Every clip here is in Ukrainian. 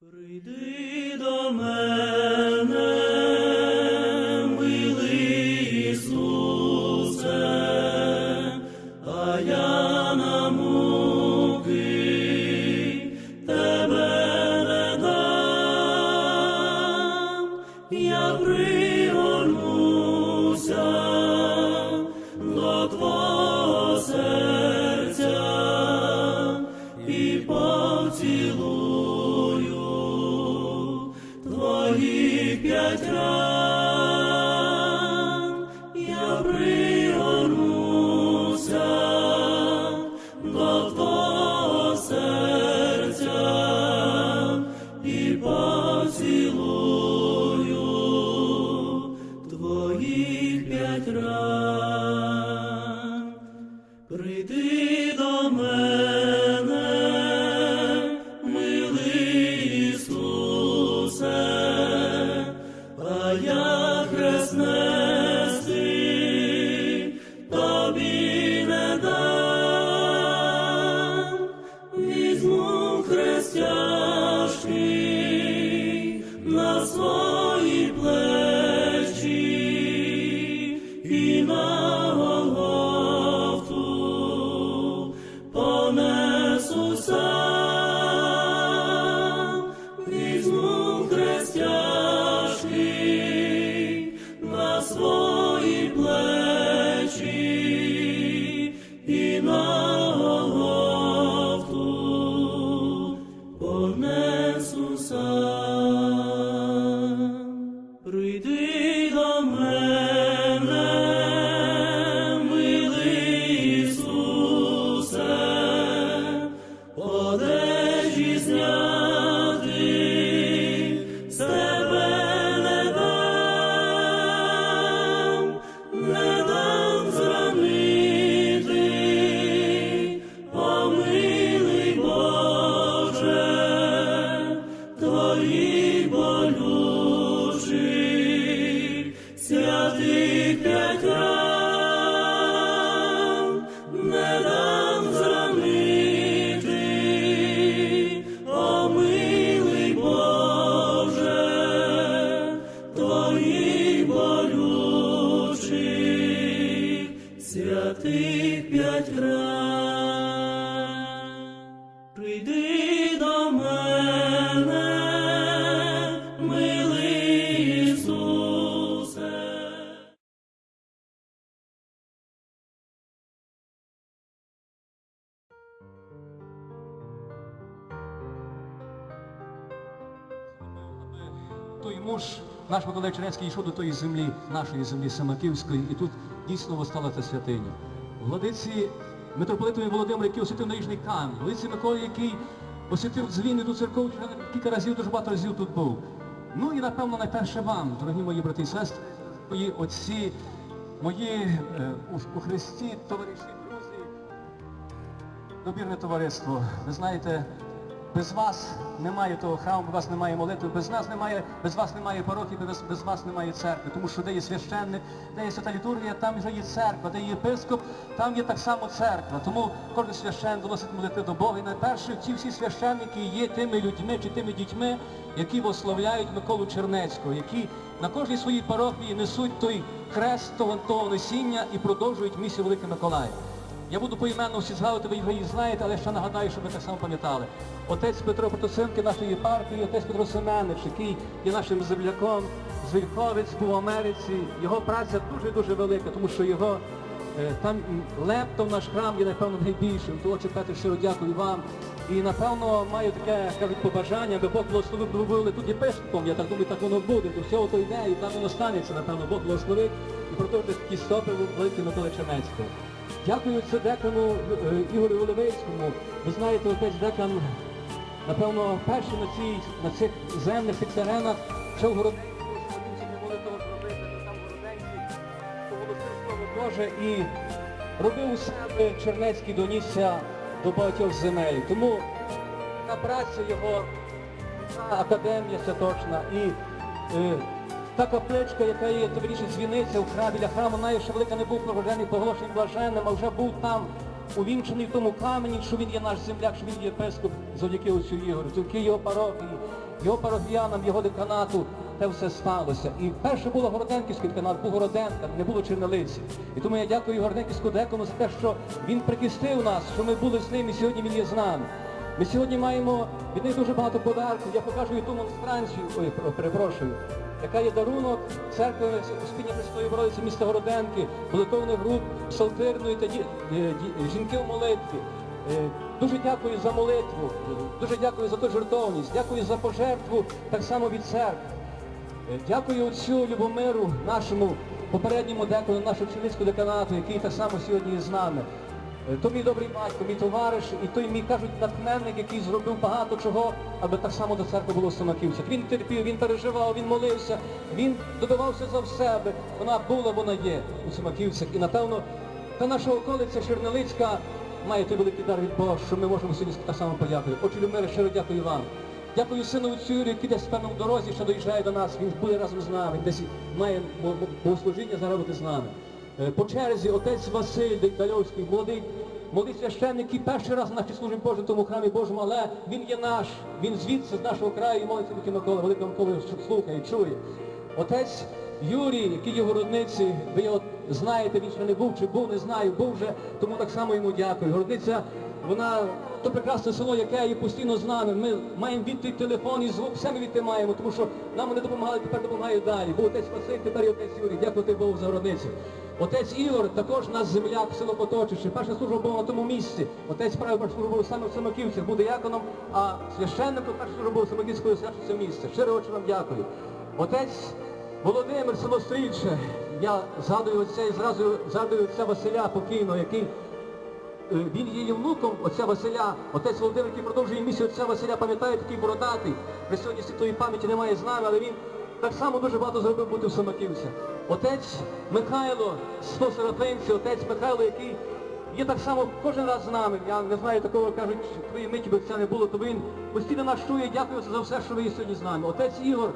Прийди до мене, Petra. Святих п'ять ран. Прийди до мене, милий Ісусе. той муж, наш Миколай Чернецький, йшов до тої землі, нашої землі Самаківської, і тут дійсно постала ця святиня. Владиці митрополитові Володимир, який освятив наїжний камінь, владиці Миколи, який освятив дзвіни до церков, кілька разів, дуже багато разів тут був. Ну і напевно найперше вам, дорогі мої брати і сестри, мої отці, мої е, у, у Христі, товариші, друзі, добірне товариство. Ви знаєте, без вас немає того храму, без вас немає молитви, без нас немає, без вас немає парохії, без, без вас немає церкви. Тому що де є священник, де є свята літургія, там вже є церква, де є єпископ, там є так само церква. Тому кожен священник доносить молитви до Бога. І найперше ці всі священники є тими людьми чи тими дітьми, які благословляють Миколу Чернецького, які на кожній своїй парохії несуть той хрест того, того несіння і продовжують місію Великий Миколай. Я буду поіменно всі згадувати, ви їх знаєте, але ще нагадаю, щоб ви так само пам'ятали. Отець Петро Протосенки нашої єпархії, отець Петро Семенич, який є нашим земляком, з Вільховець, був в Америці. Його праця дуже-дуже велика, тому що його е, там лептом наш храм є, напевно, найбільшим. Тому чекати щиро дякую вам. І напевно маю таке, кажуть, побажання, аби Бог благословив, бо ви були тут єпископом, я так думаю, так воно буде. До всього то йде, і там воно станеться, напевно, Бог благословить і продовжує такі стопи великі Миколи Чернецького. Дякую це декану е, Ігорю Воловецькому. Ви знаєте, отець декан, напевно, перший на цій, на цих земних цих теренах, ще в Городенці, не того зробити, то там Городенці оголосив слово Боже і робив у себе Чернецький донісся до багатьох земель. Тому на праця його, та академія святочна і е, та капличка, яка є тобі дзвіниця храмі, біля храму, знає, що велика не був провожений поголошений блаженним, а вже був там увінчений в тому камені, що він є наш земляк, що він є єпископ. завдяки оцю Ігорю, завдяки його парохії, його парохіянам, його деканату, те все сталося. І перше було Городенківський деканат, був Городенка, не було Чернелиці. І тому я дякую Городенківському декану за те, що він прихистив нас, що ми були з ним і сьогодні він є з нами. Ми сьогодні маємо від них дуже багато подарунків. Я покажу і ту монстранцію, ой, перепрошую, яка є дарунок церкви Успіння Христової Бородиці міста Городенки, молитовних груп, псалтирної та ді- е, жінки в молитві. Е, Дуже дякую за молитву, дуже дякую за ту жертовність, дякую за пожертву так само від церкви. Е, Дякую отцю Любомиру, нашому попередньому декану, нашому Чернівському деканату, який так само сьогодні є з нами. Е, То мій добрий батько, мій товариш, і той мій кажуть натхненник, який зробив багато чого, аби так само до церкви було в Самаківцях. Він терпів, він переживав, він молився, він добивався за все, аби вона була, вона є у Самаківцях. І напевно, та наша околиця Чернелицька має той великий дар від Бога, що ми можемо сьогодні так само подякувати. Отче Любомире, щиро дякую вам. Дякую сину Юрію, який десь певно в дорозі ще доїжджає до нас. Він буде разом з нами, десь має бо- бо- богослужіння зараз бути з нами. Е, По черзі отець Василь Дальовський, молодий, молодий священник, який перший раз на службі Божому в тому храмі Божому, але він є наш, він звідси, з нашого краю, і молиться Великий Микола, Великий Микола слухає, чує. Отець Юрій, який є в городниці, ви його знаєте, він ще не був, чи був, не знаю, був вже, тому так само йому дякую. Городниця, вона то прекрасне село, яке є постійно з нами. Ми маємо відтик телефон і звук, все ми відти маємо, тому що нам вони допомагали, тепер допомагають далі. Був отець Василь, тепер і отець Юрій. Дякувати Богу за городницю. Отець Ігор, також наш земляк, село Поточище. Перша служба була на тому місці. Отець правив першу службу саме в Самоківцях, був дияконом, а священником перша служба була в Самоківської це місце. Щиро очі вам дякую. Отець Володимир, село Стрільче. Я згадую отця і зразу згадую отця Василя покійного, який Він є внуком отця Василя, отець Володимир, який продовжує місію отця Василя, пам'ятає такий бородатий. При сьогодні святої пам'яті немає з нами, але він так само дуже багато зробив бути в Самаківцях. Отець Михайло, Сфосерафинці, отець Михайло, який є так само кожен раз з нами. Я не знаю такого, кажуть, твої миті би це не було, то він постійно нас чує, дякую за все, що ви є сьогодні з нами. Отець Ігор,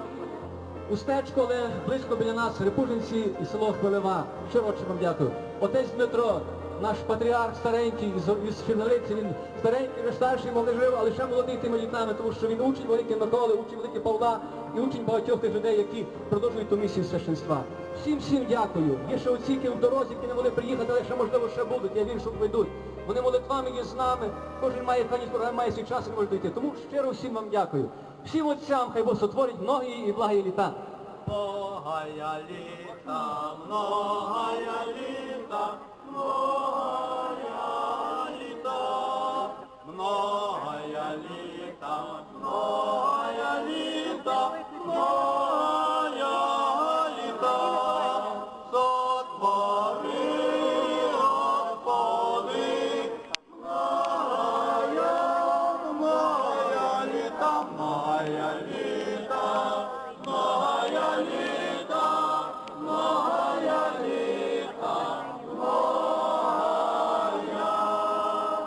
Устечко, але близько біля нас, Репужинці і село Хмелева. Широче вам дякую. Отець Дмитро, наш патріарх старенький із Чернолиці, він старенький, вже старший, мов не жив, але ще молодий тими літами, тому що він учень великий Миколи, учень великий Павла і учень багатьох тих людей, які продовжують ту місію священства. Всім всім дякую. Є ще оці, які в дорозі, які не могли приїхати, але ще можливо ще будуть. Я вірю, що прийдуть. Вони молитвами є з нами. Кожен має хані програм, має свій час і може дійти. Тому щиро всім вам дякую. Всім отцям хай Бог сотворить многі і благі літа. Многая літа, многая літа, многая